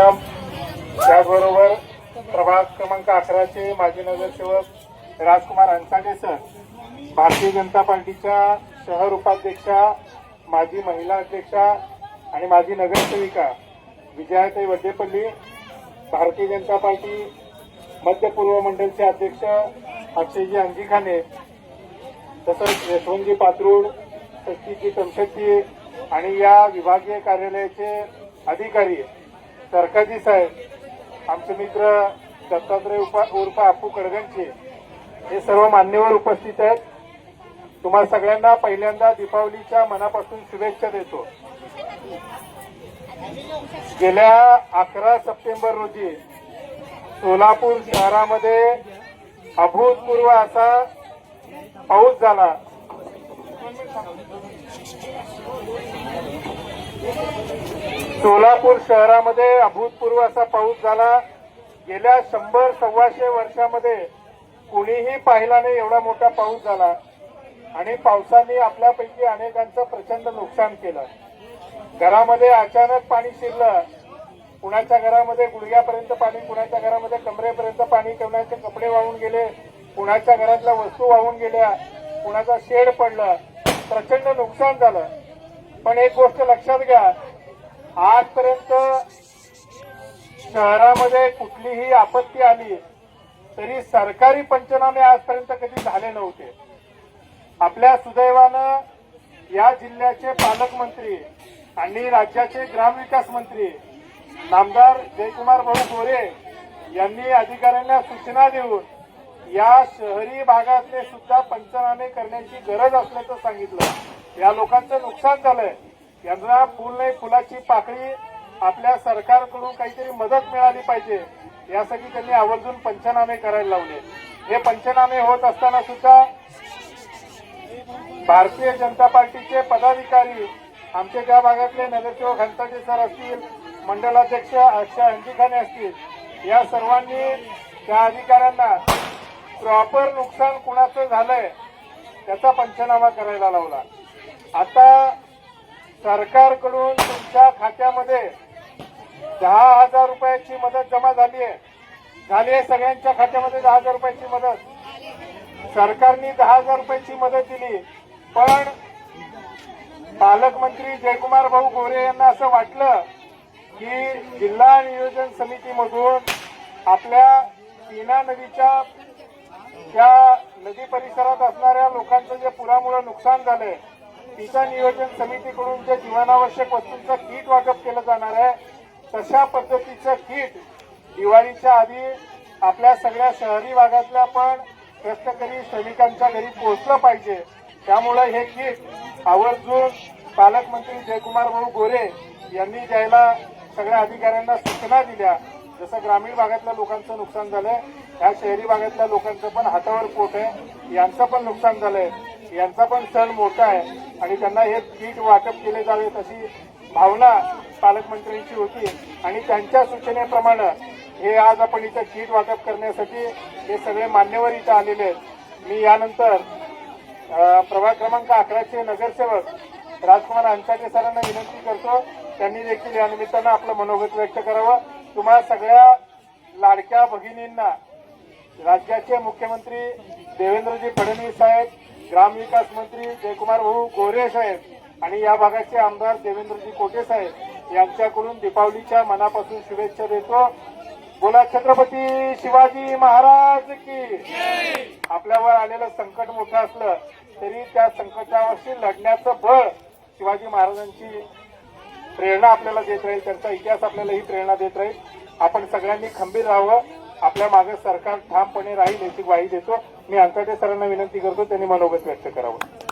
कदम त्याचबरोबर प्रभाग क्रमांक अकराचे माजी नगरसेवक राजकुमार अंसाटे सर भारतीय जनता पार्टीच्या शहर उपाध्यक्षा माजी महिला अध्यक्षा आणि माजी नगरसेविका विजयाताई वड्डेपल्ली भारतीय जनता पार्टी मध्य पूर्व मंडलचे अध्यक्ष अक्षयजी अंजिखाने तसंच यशवंतजी पात्रूड सचिजी तमशेट्टी आणि या विभागीय कार्यालयाचे अधिकारी सरकाजी साहेब आमचे मित्र दत्तात्रय उपा उर्फ आपू कडगंचे हे सर्व मान्यवर उपस्थित आहेत. तुम्हा सगळ्यांना पहिल्यांदा दीपावलीच्या मनापासून शुभेच्छा देतो. गेल्या अकरा सप्टेंबर रोजी सोलापूर शहरामध्ये अभूतपूर्व असा पाऊस झाला. सोलापूर शहरामध्ये अभूतपूर्व असा पाऊस झाला. गेल्या शंभर सव्वाशे वर्षामध्ये कुणीही पाहिला नाही एवढा मोठा पाऊस झाला. आणि पावसाने आपल्यापैकी अनेकांचं प्रचंड नुकसान केलं. घरामध्ये अचानक पाणी शिरलं. कुणाच्या घरामध्ये गुडघ्यापर्यंत पाणी कुणाच्या घरामध्ये कमरेपर्यंत पाणी कुणाचे कपडे वाहून गेले कुणाच्या घरातल्या वस्तू वाहून गेल्या कुणाचा शेड पडलं. प्रचंड नुकसान झालं. पण एक गोष्ट लक्षात घ्या आजपर्यंत शहरामध्ये कुठलीही आपत्ती आली तरी सरकारी पंचनामे आजपर्यंत कधी झाले नव्हते. आपल्या सुदैवानं या जिल्ह्याचे पालकमंत्री आणि राज्याचे ग्रामविकास मंत्री नामदार जयकुमार भाऊ गोरे यांनी अधिकाऱ्यांना सूचना देऊन या शहरी भागातले सुद्धा पंचनामे करण्याची गरज असल्याचं सांगितलं. या लोकांचं नुकसान झालंय. यांना फुल नाही फुलाची पाकळी आपल्या सरकारकडून काहीतरी मदत मिळाली पाहिजे. यासाठी त्यांनी आवर्जून पंचनामे करायला लावले. हे पंचनामे होत असताना सुद्धा भारतीय जनता पार्टीचे पदाधिकारी आमचे त्या भागातले नगरसेवक हंताचे सर असतील मंडलाध्यक्ष अक्षय अंजिखाने असतील या सर्वांनी त्या अधिकाऱ्यांना प्रॉपर नुकसान कुणाचं झालंय त्याचा पंचनामा करायला लावला. आता सरकारकडून तुमच्या खात्यामध्ये दहा हजार रुपयाची मदत जमा झाली आहे. झाली आहे सगळ्यांच्या खात्यामध्ये दहा हजार रुपयाची मदत. सरकारने दहा हजार रुपयाची मदत दिली. पण पालकमंत्री जयकुमार भाऊ गोरे यांना असं वाटलं की जिल्हा नियोजन समितीमधून आपल्या पीना नदीच्या त्या नदी परिसरात असणाऱ्या लोकांचं जे पुरामुळे नुकसान झालंय पिका नियोजन समितीकडून जे जीवनावश्यक वस्तूंचं किट वाटप केलं जाणार आहे. तशा पद्धतीचं किट दिवाळीच्या आधी आपल्या सगळ्या शहरी भागातल्या पण कष्टकरी श्रमिकांच्या घरी पोहोचलं पाहिजे. त्यामुळे हे किट आवर्जून पालकमंत्री जयकुमार भाऊ गोरे यांनी द्यायला सगळ्या अधिकाऱ्यांना सूचना दिल्या जसं ग्रामीण भागातल्या लोकांचं नुकसान झालंय या शहरी भागातल्या लोकांचं पण हातावर पोट आहे यांचं पण नुकसान झालंय. यांचा पण सण मोठा आहे आणि त्यांना हे पीठ वाटप केले जावे अशी भावना पालकमंत्र्यांची होती. आणि त्यांच्या सूचनेप्रमाणे हे आज आपण इथं किट वाटप करण्यासाठी हे सगळे मान्यवर इथं आलेले आहेत. मी यानंतर प्रभाग क्रमांक अकराचे नगरसेवक राजकुमार अंसाटे सरांना विनंती करतो. त्यांनी देखील या निमित्तानं आपलं मनोगत व्यक्त करावं. तुम्हा सगळ्या लाडक्या भगिनींना राज्याचे मुख्यमंत्री देवेंद्रजी फडणवीस साहेब ग्रामविकास मंत्री जयकुमार भाऊ गोरे साहेब आणि या भागाचे आमदार देवेंद्रजी कोटे साहेब यांच्याकडून दीपावलीच्या मनापासून शुभेच्छा देतो. बोला छत्रपती शिवाजी महाराज की आपल्यावर आलेलं संकट मोठं असलं तरी त्या संकटावरशी लढण्याचं बळ शिवाजी महाराजांची प्रेरणा आपल्याला देत राहील. त्यांचा इतिहास आपल्याला ही प्रेरणा देत राहील. आपण सगळ्यांनी खंबीर राहावं. आपल्या मागे सरकार ठामपणे राहील याची ग्वाही देतो. मी अंतटे सरांना विनंती करतो त्यांनी मनोगत व्यक्त करावं.